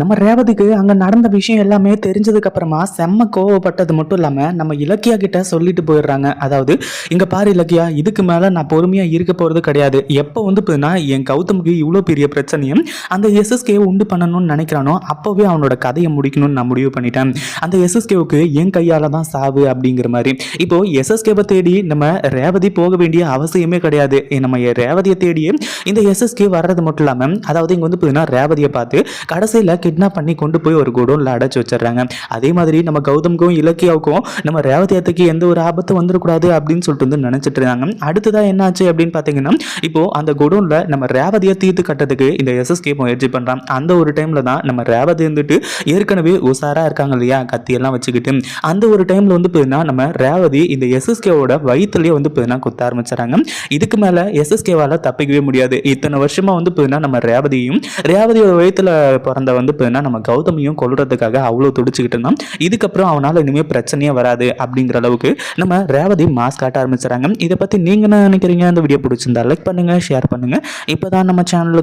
நம்ம ரேவதிக்கு அங்க நடந்த விஷயம் எல்லாமே தெரிஞ்சதுக்கு அப்புறமா செம்ம கோவப்பட்டது மட்டும் இல்லாம நம்ம இலக்கியா கிட்ட சொல்லிட்டு போயிடுறாங்க. அதாவது இங்க பாரு இலக்கியா இதுக்கு மேல நான் பொறுமையா இருக்க போறது கிடையாது. எப்போ வந்து போதுனா என் கௌதமுக்கு இவ்வளோ பெரிய பிரச்சனையும் அந்த எஸ்எஸ்கே உண்டு பண்ணணும்னு நினைக்கிறானோ அப்போவே அவனோட கதையை முடிக்கணும்னு நான் முடிவு பண்ணிட்டேன். அந்த எஸ்எஸ்கேவுக்கு என் கையால தான் சாவு அப்படிங்கிற மாதிரி. இப்போ எஸ்எஸ்கேவை தேடி நம்ம ரேவதி போக வேண்டிய அவசியமே கிடையாது. நம்ம ரேவதியை தேடி இந்த எஸ்எஸ்கே வர்றது மட்டும் இல்லாம அதாவது இங்க வந்து பார்த்தீங்கன்னா ரேவதியை பார்த்து கடைசியில் கிட்னாப் பண்ணி கொண்டு போய் ஒரு குடோன்ல அடைச்சு வச்சிடுறாங்க. அதே மாதிரி நம்ம கௌதம்க்கும் இலக்கியாவுக்கும் நம்ம ரேவதியத்துக்கு எந்த ஒரு ஆபத்தும் வந்துடக்கூடாது அப்படின்னு சொல்லிட்டு வந்து நினைச்சிட்டு அடுத்ததாக என்ன என்னாச்சு அப்படின்னு பார்த்தீங்கன்னா இப்போ அந்த குடோன்ல நம்ம ரேவதியை தீர்த்து கட்டுறதுக்கு இந்த எஸ்எஸ்கே முயற்சி பண்றான். அந்த ஒரு டைம்ல தான் நம்ம ரேவதி இருந்துட்டு ஏற்கனவே உசாரா இருக்காங்க இல்லையா கத்தி எல்லாம் வச்சுக்கிட்டு. அந்த ஒரு டைம்ல வந்து பார்த்தீங்கன்னா நம்ம ரேவதி இந்த எஸ்எஸ்கேவோட வயிற்றுலயே வந்து பார்த்தீங்கன்னா குத்த ஆரம்பிச்சாங்க இதுக்கு மேல எஸ்எஸ்கேவால தப்பிக்கவே முடியாது. இத்தனை வருஷமா வந்து பார்த்தீங்கன்னா நம்ம ரேவதியும் ரேவதியோட வயிற்றுல பிறந்த வந்து பார்த்தீங்கன்னா நம்ம கௌதமியும் கொள்றதுக்காக அவ்வளோ துடிச்சுக்கிட்டு இருந்தான். இதுக்கப்புறம் அவனால் இனிமேல் பிரச்சனையே வராது அப்படிங்கிற அளவுக்கு நம்ம ரேவதி மாஸ்க் காட்ட ஆரம்பிச்சுறாங்க. இதை பற்றி நீங்கள் என்ன நினைக்கிறீங்க? அந்த வீடியோ பிடிச்சிருந்தா லைக் பண்ணுங்கள் ஷேர் பண்ணுங்கள் இப்போ தான் நம்ம சேனலுக்கு